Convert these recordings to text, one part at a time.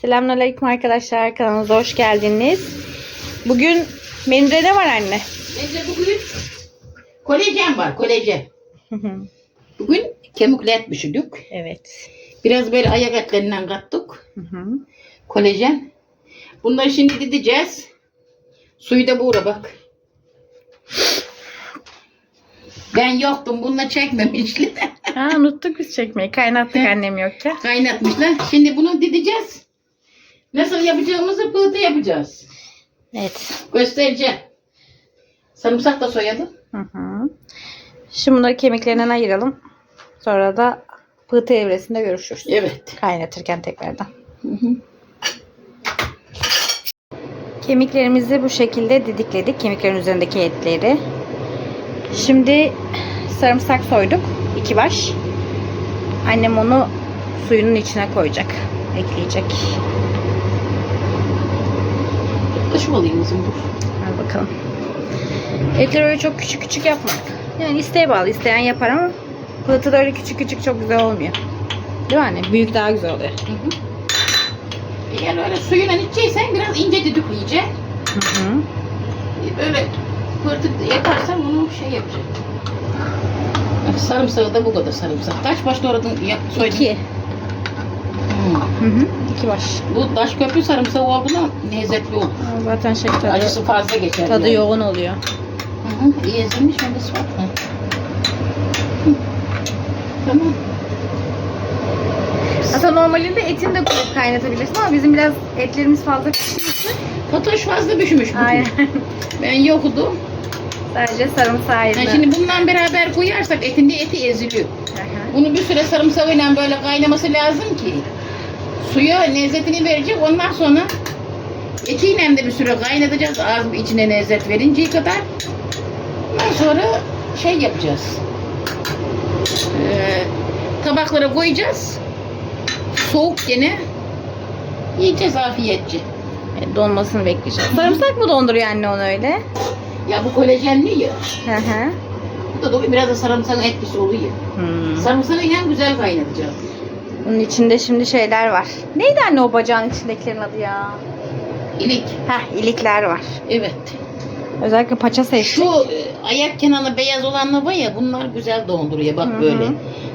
Selamünaleyküm arkadaşlar. Kanalımıza hoş geldiniz. Bugün menüde ne var anne? Bence bugün kolajen var, kolajen. Bugün kemikli et pişirdik. evet. Biraz böyle ayak etlerinden kattık. Kolajen. Bunları şimdi dideceğiz. Suyu da buğra bak. Ben yoktum. Bununla çekmemişler. Ha, unuttuk biz çekmeyi. Kaynattık annem yokken. Kaynatmışlar. Şimdi bunu dideceğiz. Nasıl yapacağımızı pıhtı yapacağız. Evet. Göstereceğim. Sarımsak da soyalım. Hı hı. Şimdi bunları kemiklerinden ayıralım. Sonra da pıhtı evresinde görüşürüz. Evet. Kaynatırken tekrardan. Hı hı. Kemiklerimizi bu şekilde didikledik. Kemiklerin üzerindeki etleri. Şimdi sarımsak soyduk. iki baş. Annem onu suyunun içine koyacak. Ekleyecek. Alayım kızım dur. Hadi bakalım. Etleri öyle çok küçük küçük yapmak. Yani isteğe bağlı. isteyen yapar ama pıhtı da öyle küçük küçük çok güzel olmuyor. Değil mi anne? Büyük daha güzel oluyor. Hı hı. Yani öyle suyuna içeceksen biraz ince düdük iyice. Hı hı. Böyle pırtık yaparsan bunu şey yapacak. Sarımsağı da bu kadar sarımsak. Kaç baş doğradın? Yap, soydun? İki. Hı hı. İki baş. Bu taş köprü sarımsağı olduğunda lezzetli olur. Zaten şey tadı, Acısı fazla geçer. tadı yani. yoğun oluyor. Hı hı. İyi ezilmiş öyle var. Hı. Hı. Tamam. Aslında normalinde etini de koyup kaynatabilirsin ama bizim biraz etlerimiz fazla piştiği için Fatoş fazla düşmüş bugün. aynen. Ben yoktu. Sadece sarımsağıyla. Yani şimdi bundan beraber koyarsak etinde eti eziliyor. Aha. Bunu bir süre sarımsağıyla böyle kaynaması lazım ki suya lezzetini verecek. Ondan sonra etiyle de bir süre kaynatacağız ağız içine lezzet verinceye kadar. Ondan sonra şey yapacağız. Ee, tabaklara koyacağız. Soğuk gene yiyeceğiz afiyetçe. E, Donmasını bekleyeceğiz. Sarımsak mı donduruyor anne onu öyle? Ya bu kolajenli ya. Hı hı. Bu da do- biraz da sarımsağın etkisi oluyor. Hmm. Sarımsağı en güzel kaynatacağız. Bunun içinde şimdi şeyler var. Neydi anne o bacağın içindekilerin adı ya? İlik. Heh ilikler var. Evet. Özellikle paça seçtik. Şu e, ayak kenarı beyaz olanlar var ya bunlar güzel donduruyor bak Hı hı. böyle.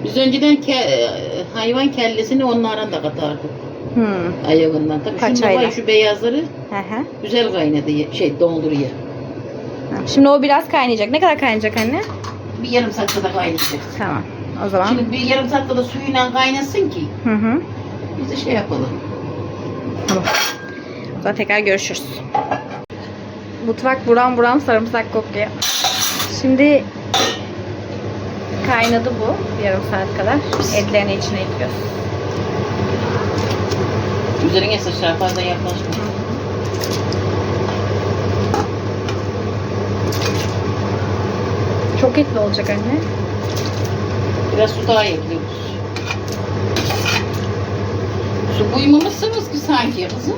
Biz önceden ke- e, hayvan kellesini onlardan da katardık. Hmm. Ayağından. Tabii Paçayla. var şu beyazları Hı hı. güzel kaynadı şey donduruyor. Şimdi o biraz kaynayacak. Ne kadar kaynayacak anne? Bir yarım saatte de kaynayacak. Tamam. O zaman. Şimdi bir yarım saatte de suyuyla kaynasın ki Hı hı. biz de şey yapalım. Tamam. O zaman tekrar görüşürüz. Mutfak buram buram sarımsak kokuyor. Şimdi kaynadı bu yarım saat kadar. Etlerini içine ekliyoruz. Üzerine sıçrar fazla yaklaşma. Çok etli olacak anne. Biraz su daha ekliyoruz. Su buymamışsınız ki sanki kızım.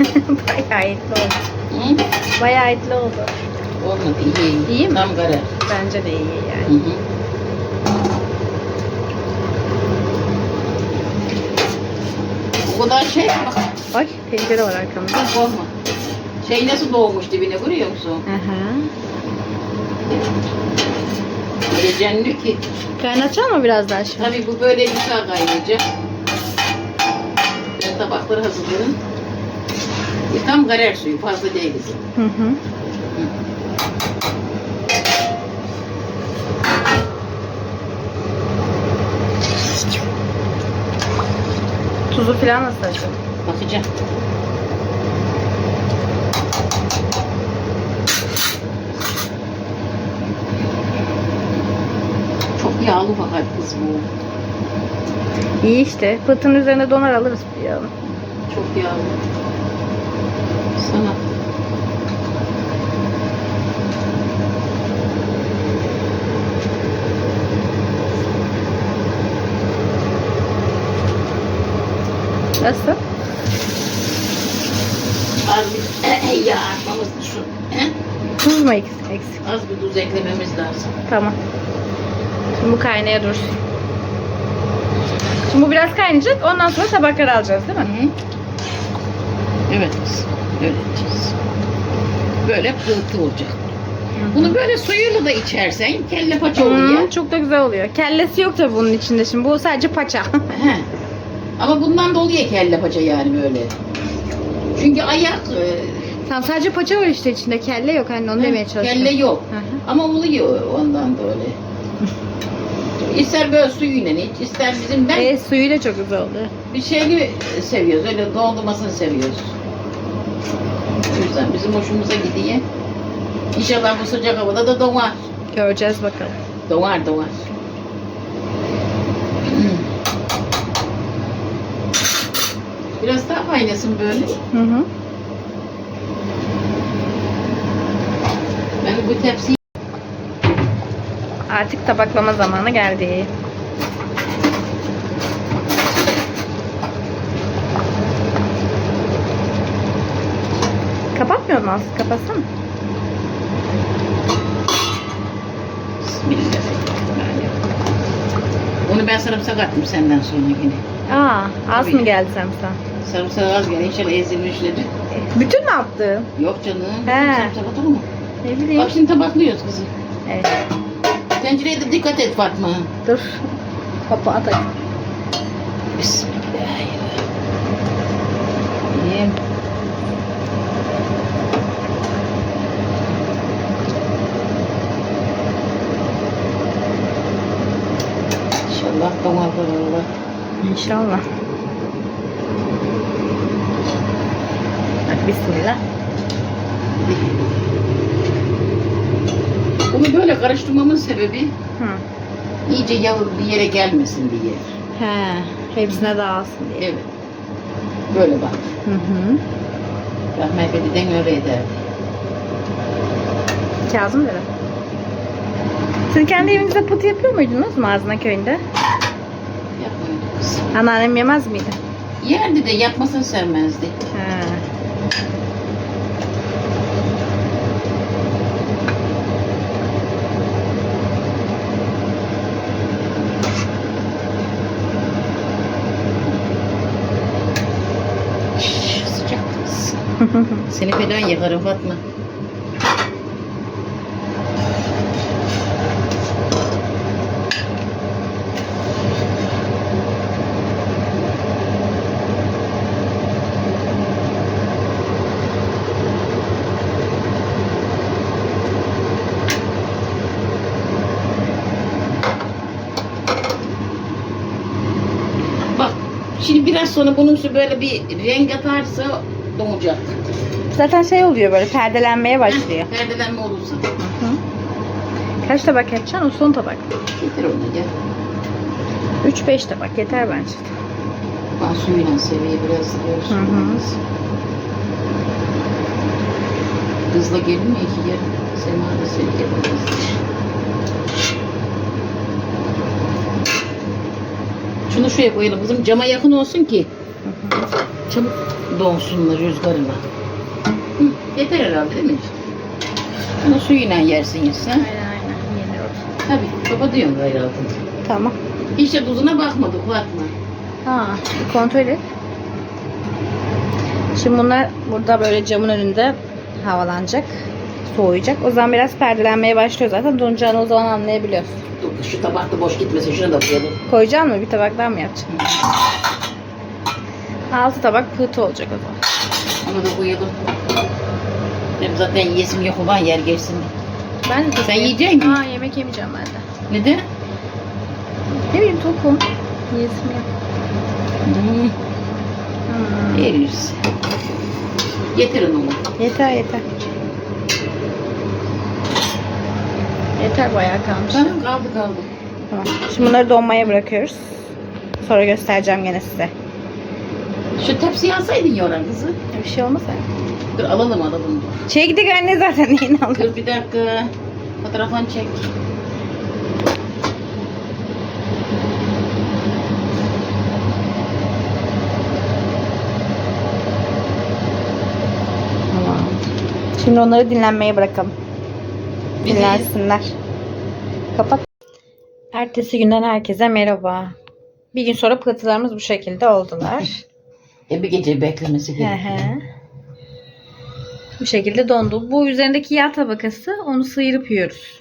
Bayağı etli oldu. Hı? Bayağı etli oldu. Olmadı iyi iyi. İyi mi? Tam karar. Bence de iyi yani. Hı hı. O kadar şey bak Bak pencere var arkamda. korkma. Şey nasıl doğmuş dibine görüyor musun? Hı hı. Öyle cennet ki. Kaynatacak mı biraz daha şimdi? Tabii bu böyle güzel kaynayacak. Ben tabakları hazırlıyorum. E, tam karar suyu fazla değil kızım. Hı hı. Tuzu falan nasıl acaba? Bakacağım. Fakat kız bu. İyi işte. Pıtın üzerine donar alırız bir yağını. Çok yağlı. Sana. Nasıl? Az bir yağ atmamız şu. Tuz mu eksik? eksik? Az bir tuz eklememiz lazım. Tamam. Şimdi bu kaynaya dursun. Şimdi bu biraz kaynayacak. Ondan sonra tabakları alacağız değil mi? Hı. Evet kızım. Öyle yapacağız. Böyle pıhtı olacak. Bunu böyle suyuyla da içersen kelle paça oluyor. Hı, çok da güzel oluyor. Kellesi yok tabii bunun içinde şimdi. Bu sadece paça. He. Ama bundan da oluyor kelle paça yani böyle. Çünkü ayak e, tamam sadece paça var işte içinde. Kelle yok anne onu demeye çalışıyorum. kelle yok. Hı hı. Ama oluyor ondan da öyle. İster böyle suyuyla iç, ister bizim ben E, suyu da çok güzel oluyor. bir şeyini seviyoruz. Öyle doldurmasını seviyoruz. O yüzden bizim hoşumuza gidiyor. İnşallah bu sıcak havada da donar. Göreceğiz bakalım. Donar donar. Biraz daha kaynasın böyle. Hı hı. Ben bu tepsiyi Artık tabaklama zamanı geldi. Kapatmıyor mu Aslı? Kapatsana. Onu ben sarımsak attım senden sonra yine. Aa, az Tabii. mı geldi sarımsak? Sarımsak az geldi. İnşallah ezilmişleri. Bütün mü attın? Yok canım. He. Sarımsak atılır mı? Ne bileyim. Bak şimdi tabaklıyoruz kızım. Evet. Tencereye de dikkat et Fatma. Dur. Kapağı tak. Bismillahirrahmanirrahim. İnşallah donar Allah. İnşallah. Bismillah. Bunu böyle karıştırmamın sebebi Hı. iyice yağ bir yere gelmesin diye. He, hepsine dağılsın diye. Evet. Böyle bak. Hı hı. Rahmet Bedi'den öyle ederdi. Kazım dedi. Siz kendi evinizde put yapıyor muydunuz Mazna köyünde? Yapmıyordu kız. Anneannem yemez miydi? Yerdi de yapmasını sevmezdi. He. Şş, Sıcak kız. Seni falan yakarım Fatma. Bak şimdi biraz sonra bunun su böyle bir renk atarsa donacak. Zaten şey oluyor böyle perdelenmeye başlıyor. Heh, Perdelenme olursa. Hı. Kaç tabak yapacaksın? O son tabak. Getir onu gel. 3-5 tabak yeter bence. Ben suyuyla seviye biraz böyle Hı hı. suyla. Hızla gelin mi iki gel. Sema da seni gelmez. Şunu şuraya koyalım kızım. Cama yakın olsun ki Hı hı. çabuk donsunlar rüzgarıyla. Hı, yeter herhalde değil mi? Bunu suyuyla yersin yesen. Aynen aynen. Yeniyoruz. Tabii kapatıyorsun gayrı altını. Tamam. Hiç de tuzuna bakmadık Fatma. Ha, bir kontrol et. Şimdi bunlar burada böyle camın önünde havalanacak. Soğuyacak. O zaman biraz perdelenmeye başlıyor zaten. Donacağını o zaman anlayabiliyorsun. Dur şu tabak da boş gitmesin. Şuna da koyalım. Koyacaksın mı? Bir tabak daha mı yapacaksın? Altı tabak pıhtı olacak o zaman. Onu da koyalım. Benim zaten yesim yok olan yer geçsin. Ben de Sen yiyecek misin? Ha yemek yemeyeceğim ben de. Neden? Ne bileyim tokum. Yesim yok. Hmm, Hmm. yeriz. Getirin onu. Yeter yeter. Yeter bayağı kalmış. Tamam kaldı kaldı. Tamam. Şimdi bunları donmaya bırakıyoruz. Sonra göstereceğim gene size. Şu tepsiyi alsaydın yoran kızı. Bir şey olmaz ya. Dur alalım alalım. Gidik anne zaten yeni aldım. Dur bir dakika. Fotoğrafını çek. Tamam. Şimdi onları dinlenmeye bırakalım. Bizi- Dinlensinler. Kapat. Ertesi günden herkese merhaba. Bir gün sonra pıhtılarımız bu şekilde oldular. E bir gece beklemesi Hı gerekiyor. bu şekilde dondu. Bu üzerindeki yağ tabakası onu sıyırıp yiyoruz.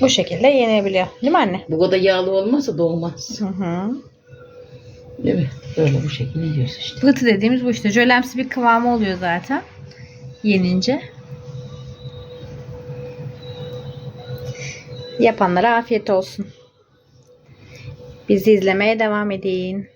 Bu şekilde yenebiliyor. Değil mi anne? Bu kadar yağlı olmazsa doğmaz. Hı hı. Değil mi? Böyle bu şekilde yiyoruz işte. Pıhtı dediğimiz bu işte. Jölemsi bir kıvamı oluyor zaten. Yenince. Yapanlara afiyet olsun. Bizi izlemeye devam edin.